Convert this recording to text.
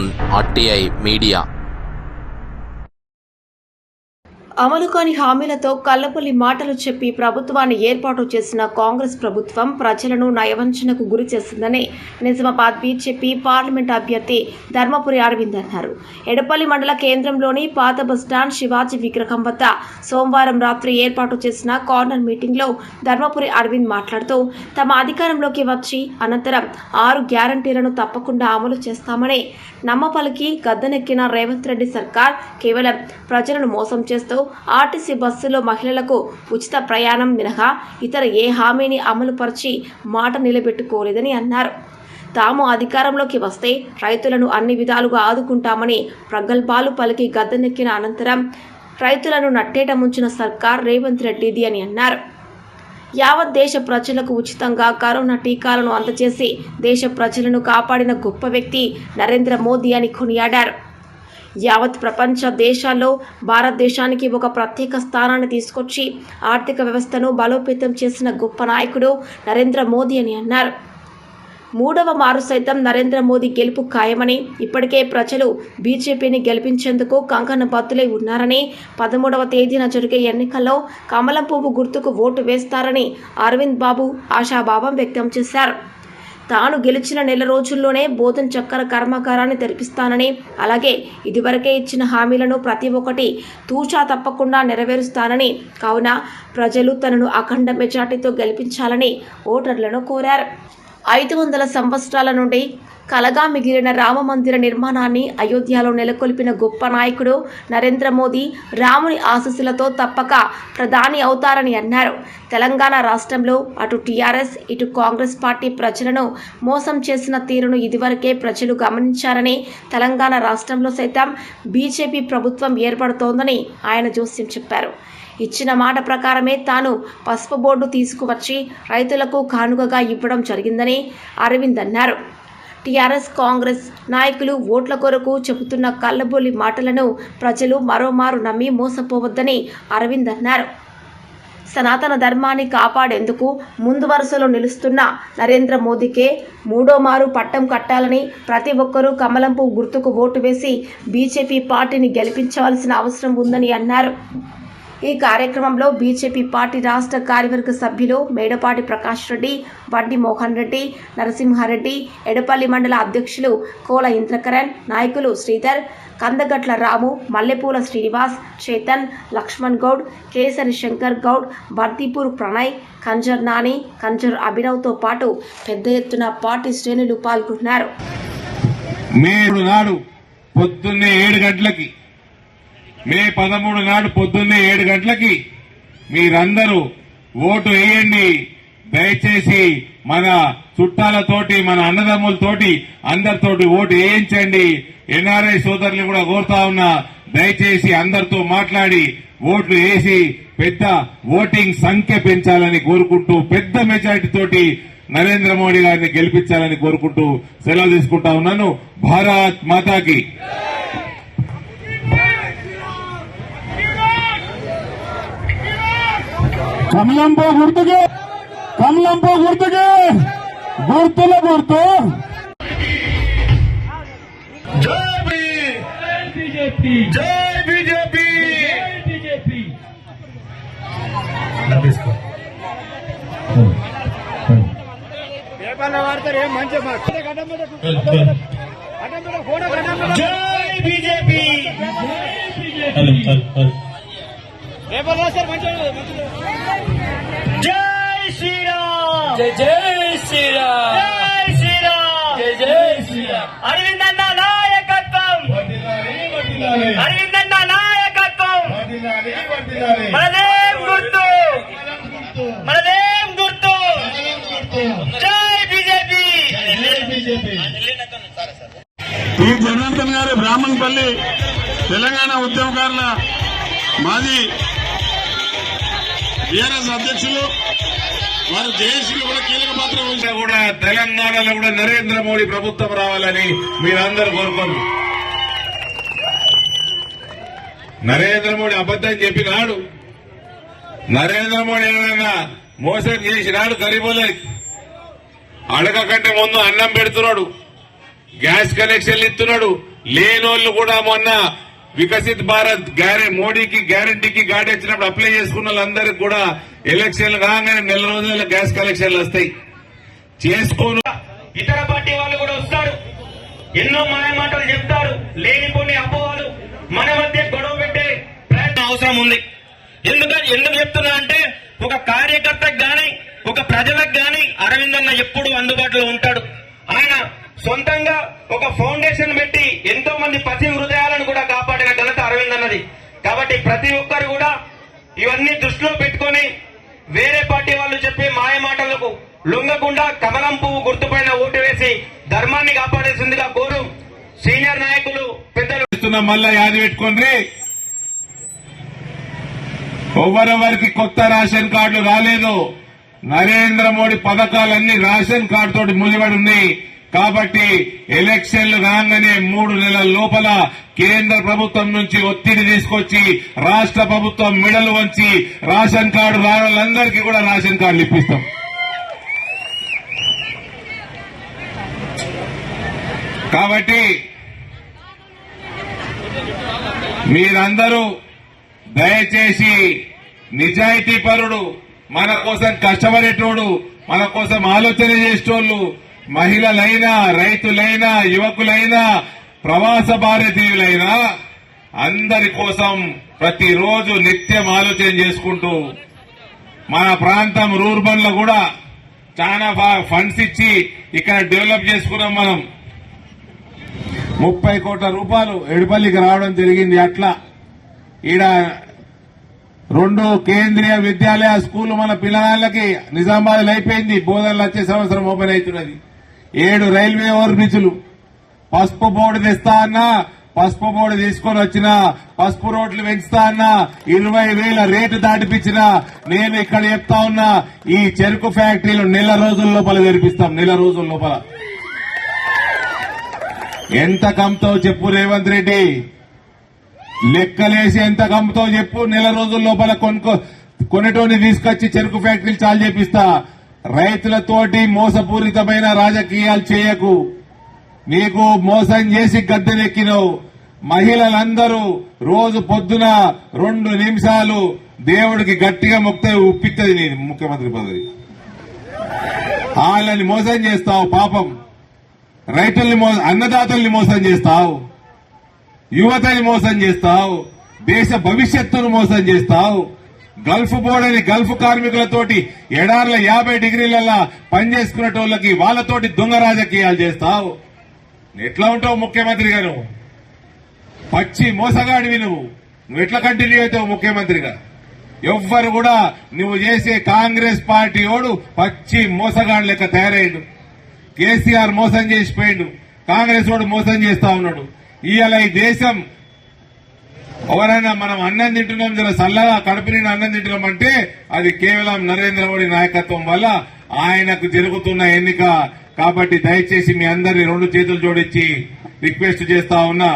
உன் RTI media. అమలు కాని హామీలతో కల్లపల్లి మాటలు చెప్పి ప్రభుత్వాన్ని ఏర్పాటు చేసిన కాంగ్రెస్ ప్రభుత్వం ప్రజలను నయవంచనకు గురి చేసిందని నిజామాబాద్ బీజేపీ పార్లమెంట్ అభ్యర్థి ధర్మపురి అరవింద్ అన్నారు. ఎడపల్లి మండల కేంద్రంలోని పాత బస్టాండ్ శివాజీ విగ్రహం వద్ద సోమవారం రాత్రి ఏర్పాటు చేసిన కార్నర్ మీటింగ్లో ధర్మపురి అరవింద్ మాట్లాడుతూ తమ అధికారంలోకి వచ్చి అనంతరం ఆరు గ్యారంటీలను తప్పకుండా అమలు చేస్తామని నమ్మపలికి గద్దెనెక్కిన రేవంత్ రెడ్డి సర్కార్ కేవలం ప్రజలను మోసం చేస్తూ ఆర్టీసీ బస్సులో మహిళలకు ఉచిత ప్రయాణం మినహా ఇతర ఏ హామీని అమలుపరిచి మాట నిలబెట్టుకోలేదని అన్నారు. తాము అధికారంలోకి వస్తే రైతులను అన్ని విధాలుగా ఆదుకుంటామని ప్రగల్భాలు పలికి గద్దెనెక్కిన అనంతరం రైతులను నట్టేట ముంచిన సర్కార్ రేవంత్ రెడ్డిది అని అన్నారు. యావత్ దేశ ప్రజలకు ఉచితంగా కరోనా టీకాలను అందజేసి దేశ ప్రజలను కాపాడిన గొప్ప వ్యక్తి నరేంద్ర మోదీ అని కొనియాడారు. యావత్ ప్రపంచ దేశాల్లో భారతదేశానికి ఒక ప్రత్యేక స్థానాన్ని తీసుకొచ్చి ఆర్థిక వ్యవస్థను బలోపేతం చేసిన గొప్ప నాయకుడు నరేంద్ర మోదీ అని అన్నారు. మూడవ మారు సైతం నరేంద్ర మోదీ గెలుపు ఖాయమని ఇప్పటికే ప్రజలు బీజేపీని గెలిపించేందుకు కంకణ బద్దులై ఉన్నారని పదమూడవ తేదీన జరిగే ఎన్నికల్లో కమలం పువ్వు గుర్తుకు ఓటు వేస్తారని అరవింద్ బాబు ఆశాభావం వ్యక్తం చేశారు. తాను గెలిచిన నెల రోజుల్లోనే బోధన్ చక్కెర కర్మకారాన్ని తెరిపిస్తానని అలాగే ఇదివరకే ఇచ్చిన హామీలను ప్రతి ఒక్కటి తూచా తప్పకుండా నెరవేరుస్తానని కావున ప్రజలు తనను అఖండ మెజార్టీతో గెలిపించాలని ఓటర్లను కోరారు. ఐదు వందల సంవత్సరాల నుండి కలగా మిగిలిన రామ మందిర నిర్మాణాన్ని అయోధ్యలో నెలకొల్పిన గొప్ప నాయకుడు నరేంద్ర మోదీ రాముని ఆశస్సులతో తప్పక ప్రధాని అవుతారని అన్నారు. తెలంగాణ రాష్ట్రంలో అటు టీఆర్ఎస్ ఇటు కాంగ్రెస్ పార్టీ ప్రజలను మోసం చేసిన తీరును ఇదివరకే ప్రజలు గమనించారని తెలంగాణ రాష్ట్రంలో సైతం బీజేపీ ప్రభుత్వం ఏర్పడుతోందని ఆయన జోస్యం చెప్పారు. ఇచ్చిన మాట ప్రకారమే తాను పసుపు బోర్డు తీసుకువచ్చి రైతులకు కానుకగా ఇవ్వడం జరిగిందని అరవింద్ అన్నారు. టీఆర్ఎస్ కాంగ్రెస్ నాయకులు ఓట్ల కొరకు చెబుతున్న కళ్ళబొల్లి మాటలను ప్రజలు మరోమారు నమ్మి మోసపోవద్దని అరవింద్ అన్నారు. సనాతన ధర్మాన్ని కాపాడేందుకు ముందు వరుసలో నిలుస్తున్న నరేంద్ర మోదీకే మూడో మారు పట్టం కట్టాలని ప్రతి ఒక్కరూ కమలంపు గుర్తుకు ఓటు వేసి బీజేపీ పార్టీని గెలిపించవలసిన అవసరం ఉందని అన్నారు. ఈ కార్యక్రమంలో బీజేపీ పార్టీ రాష్ట్ర కార్యవర్గ సభ్యులు మేడపాటి ప్రకాష్ రెడ్డి బండి మోహన్ రెడ్డి నరసింహారెడ్డి ఎడపల్లి మండల అధ్యక్షులు కోల ఇంద్రకరణ్ నాయకులు శ్రీధర్ కందగట్ల రాము మల్లెపూల శ్రీనివాస్ చేతన్ లక్ష్మణ్ గౌడ్ కేసరి శంకర్ గౌడ్ బర్దీపూర్ ప్రణయ్ కంజర్ నాని కంజర్ అభినవ్తో పాటు పెద్ద ఎత్తున పార్టీ శ్రేణులు పాల్గొన్నారు. నాడు పొద్దున్నే ఏడు గంటలకి మే పదమూడు నాడు పొద్దున్నే ఏడు గంటలకి మీరందరూ ఓటు వేయండి. దయచేసి మన చుట్టాలతోటి మన అన్నదమ్ములతోటి అందరితోటి ఓటు వేయించండి. ఎన్ఆర్ఐ సోదరులు కూడా కోరుతా ఉన్నా దయచేసి అందరితో మాట్లాడి ఓట్లు వేసి పెద్ద ఓటింగ్ సంఖ్య పెంచాలని కోరుకుంటూ పెద్ద మెజారిటీ తోటి నరేంద్ర మోడీ గారిని గెలిపించాలని కోరుకుంటూ సెలవు తీసుకుంటా ఉన్నాను. భారత్ మాతాకి. కమలంపో గుర్తుకి కమలంపో గుర్తుకి గుర్తుల గుర్తు బీజేపీ జై బీజేపీ బీజేపీ జై బీజేపీ జై శ్రీరామ్. జై జై శ్రీరామ్. జై శ్రీరామ్. జై జై శ్రీరామ్. అరవింద్ అన్న నాయకత్వం అరవింద్ అన్న నాయకత్వం. మనదేం గుర్తు? మనదేం గుర్తు? జై బీజేపీ. ఈ జనార్దన్ గారు బ్రాహ్మణపల్లి తెలంగాణ ఉద్యమకారుల మాజీ టీఆర్ఎస్ అధ్యక్షులు వారు జేఏసీలో కూడా కీలక పాత్ర వహించారు. కూడా తెలంగాణలో కూడా నరేంద్ర మోడీ ప్రభుత్వం రావాలని మీరందరూ కోరుకోండి. నరేంద్ర మోడీ అబద్దం చెప్పినాడు. నరేంద్ర మోడీ ఏమైనా మోసం చేసినాడు గరీబులకి అడగకంటే ముందు అన్నం పెడుతున్నాడు. గ్యాస్ కనెక్షన్లు ఇస్తున్నాడు. లేనోళ్ళు కూడా మొన్న వికసిత్ భారత్ గ్యారె మోడీకి గ్యారంటీకి గాడి వచ్చినప్పుడు అప్లై చేసుకున్న వాళ్ళందరికీ కూడా ఎలక్షన్లు కాగానే నెల రోజుల గ్యాస్ కలెక్షన్లు వస్తాయి. చేసుకోను. ఇతర పార్టీ వాళ్ళు కూడా వస్తారు. ఎన్నో మాయమాటలు చెప్తారు. లేనిపోని అపోహలు. మన మధ్య గొడవ పెట్టే ప్రయత్నం అవసరం ఉంది. ఎందుకని ఎందుకు చెప్తున్నా అంటే ఒక కార్యకర్తకు గాని ఒక ప్రజలకు గాని అరవిందన్న ఎప్పుడు అందుబాటులో ఉంటాడు. ఆయన సొంతంగా ఒక ఫౌండేషన్ పెట్టి ఎంతో మంది పసి హృదయ కూడా కాపాడిన ఘనత అరవింద్ అన్నది కాబట్టి ప్రతి ఒక్కరు కూడా ఇవన్నీ దృష్టిలో పెట్టుకొని వేరే పార్టీ వాళ్ళు చెప్పే మాయ మాటలకు లొంగకుండా కమలం పువ్వు గుర్తుపైన ఓటు వేసి ధర్మాన్ని కాపాడేసిందిగా కోరు సీనియర్ నాయకులు పెద్దలు. మళ్ళా యాది పెట్టుకోండి. ఎవరెవరికి కొత్త రేషన్ కార్డులు రాలేదు. నరేంద్ర మోడీ పథకాలన్నీ రేషన్ కార్డు తోటి ముడిపడి ఉన్నాయి. కాబట్టి ఎలక్షన్లు రాగానే మూడు నెలల లోపల కేంద్ర ప్రభుత్వం నుంచి ఒత్తిడి తీసుకొచ్చి రాష్ట్ర ప్రభుత్వం మిడలు వంచి రేషన్ కార్డు వాళ్ళందరికీ కూడా రేషన్ కార్డులు ఇప్పిస్తాం. కాబట్టి మీరందరూ దయచేసి నిజాయితీ పరుడు మన కోసం కష్టపడేటోడు మన కోసం ఆలోచన చేసేటోళ్ళు మహిళలైనా రైతులైనా యువకులైనా ప్రవాస భారతీయులైనా అందరి కోసం ప్రతిరోజు నిత్యం ఆలోచన చేసుకుంటూ మన ప్రాంతం రూర్బన్లో కూడా చాలా ఫండ్స్ ఇచ్చి ఇక్కడ డెవలప్ చేసుకున్నాం మనం. ముప్పై కోట్ల రూపాయలు ఎడుపల్లికి రావడం జరిగింది అట్లా. ఈడ రెండు కేంద్రీయ విద్యాలయ స్కూల్ మన పిల్లలకి నిజామాబాద్ అయిపోయింది. బోధనలు వచ్చే సంవత్సరం ఓపెన్ అవుతున్నది. ఏడు రైల్వే ఓవర్ బ్రిడ్జ్లు పసుపు బోర్డు తెస్తా అన్నా పసుపు బోర్డు తీసుకొని వచ్చిన పసుపు రోడ్లు పెంచుతా అన్నా ఇరవై వేల రేటు దాటిపించిన నేను ఇక్కడ చెప్తా ఉన్నా ఈ చెరుకు ఫ్యాక్టరీలు నెల రోజుల లోపల తెరిపిస్తాం నెల రోజుల లోపల. ఎంత కమ్తో చెప్పు రేవంత్ రెడ్డి? లెక్కలేసి ఎంత కమ్తో చెప్పు నెల రోజుల లోపల కొనుక్కో కొనేటోని తీసుకొచ్చి చెరుకు ఫ్యాక్టరీలు చాలు చేపిస్తా. రైతులతోటి మోసపూరితమైన రాజకీయాలు చేయకు. నీకు మోసం చేసి గద్దెనెక్కినవు. మహిళలందరూ రోజు పొద్దున రెండు నిమిషాలు దేవుడికి గట్టిగా మొక్తే ఉప్పిత్తది నీ ముఖ్యమంత్రి పదవి. వాళ్ళని మోసం చేస్తావు పాపం. రైతుల్ని మో అన్నదాతల్ని మోసం చేస్తావు. యువతని మోసం చేస్తావు. దేశ భవిష్యత్తును మోసం చేస్తావు. గల్ఫ్ బోర్డని గల్ఫ్ కార్మికులతోటి ఎడార్ల యాభై డిగ్రీల పనిచేసుకునేటోళ్ళకి వాళ్ళతోటి దొంగ రాజకీయాలు చేస్తావు? ఎట్లా ఉంటావు ముఖ్యమంత్రిగా నువ్వు పచ్చి మోసగాడివి నువ్వు. నువ్వు ఎట్లా కంటిన్యూ అవుతావు ముఖ్యమంత్రిగా? ఎవ్వరు కూడా నువ్వు చేసే కాంగ్రెస్ పార్టీ ఓడు పచ్చి మోసగాడు లెక్క తయారయ్యాడు. కేసీఆర్ మోసం చేసిపోయిండు. కాంగ్రెస్ వాడు మోసం చేస్తా ఉన్నాడు. ఇవాళ ఈ దేశం ఎవరైనా మనం అన్నం తింటున్నాం జర చల్లగా కడుపు నిండా అన్నం తింటున్నాం అంటే అది కేవలం నరేంద్ర మోడీ నాయకత్వం వల్ల ఆయనకు జరుగుతున్న ఎన్నిక. కాబట్టి దయచేసి మీ అందరిని రెండు చేతులు జోడించి రిక్వెస్ట్ చేస్తా ఉన్నా.